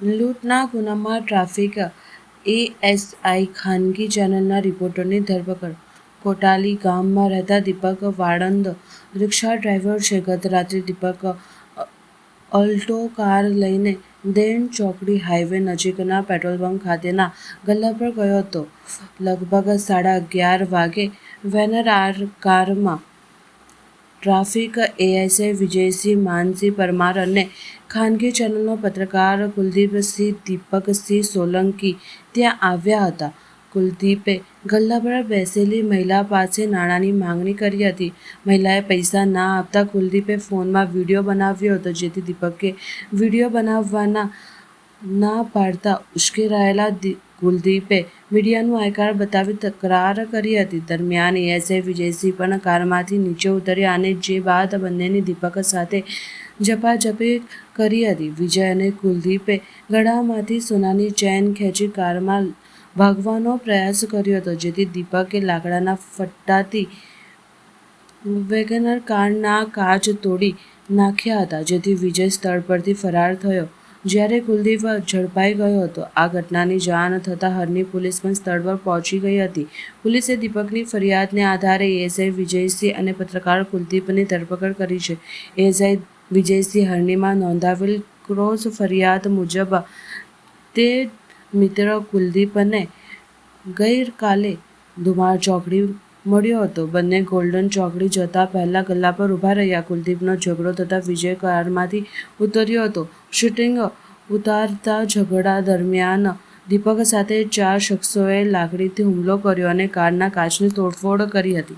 લૂંટના ગુનામાં traffic, ASI ખાનગી ચેનલના રિપોર્ટરની ધરપકડ. કોટાલી ગામમાં રહેતા દીપક વાળંદ, રિક્ષા ડ્રાઈવર છે. ગત રાત્રે દીપક અલ્ટો કાર લઈને દેન ચોકડી હાઈવે નજીકના પેટ્રોલ પંપ ખાતેના ગલ્લા પર ગયો હતો. લગભગ સાડા અગિયાર વાગે વેનર આર કારમાં ટ્રાફિક એએસઆઈ વિજયસિંહ, માનસિંહ પરમાર અને ખાનગી ચેનલનો પત્રકાર કુલદીપસિંહ, દીપકસિંહ સોલંકી ત્યાં આવ્યા હતા. કુલદીપે ગલ્લા પર બેસેલી મહિલા પાસે નાણાંની માંગણી કરી હતી. મહિલાએ પૈસા ના આપતા કુલદીપે ફોનમાં વીડિયો બનાવ્યો હતો, જેથી દીપકે વીડિયો બનાવવાના ના પાડતા ઉશ્કેરાયેલા દી- કુલદીપે મીડિયાનું આયકાર બતાવી તકરાર કરી હતી. દરમિયાન એએસઆઈ વિજયસિંહ પણ કારમાંથી નીચે ઉતર્યા અને જે બાદ બંનેની દીપક સાથે ઝપાઝપી કરી હતી. વિજય અને કુલદીપે ગળામાંથી સોનાની ચેન ખેંચી કારમાં ભાગવાનો પ્રયાસ કર્યો હતો, જેથી દીપકે લાકડાના ફટ્ટાથી વેગનર કારના કાચ તોડી નાખ્યા હતા, જેથી વિજય સ્થળ પરથી ફરાર થયો. જ્યારે કુલદીપ ઝડપાઈ ગયો હતો, આ ઘટનાની જાણ થતાં હરની પોલીસ પણ સ્થળ પર પહોંચી ગઈ હતી. પોલીસે દીપકની ફરિયાદને આધારે એએસઆઈ વિજયસિંહ અને પત્રકાર કુલદીપની ધરપકડ કરી છે. એએસઆઈ વિજયસિંહ હરણીમાં નોંધાવેલ ક્રોસ ફરિયાદ મુજબ, તે મિત્ર કુલદીપને ગઈકાલે ધુમાર ચોકડી મળ્યો હતો. બંને ગોલ્ડન ચોકડી જતા પહેલા ગલ્લા પર ઊભા રહ્યા. કુલદીપનો ઝઘડો થતાં વિજય કારમાંથી ઉતર્યો હતો. શૂટિંગ ઉતારતા ઝઘડા દરમિયાન દીપક સાથે ચાર શખ્સોએ લાકડીથી હુમલો કર્યો અને કારના કાચની તોડફોડ કરી હતી.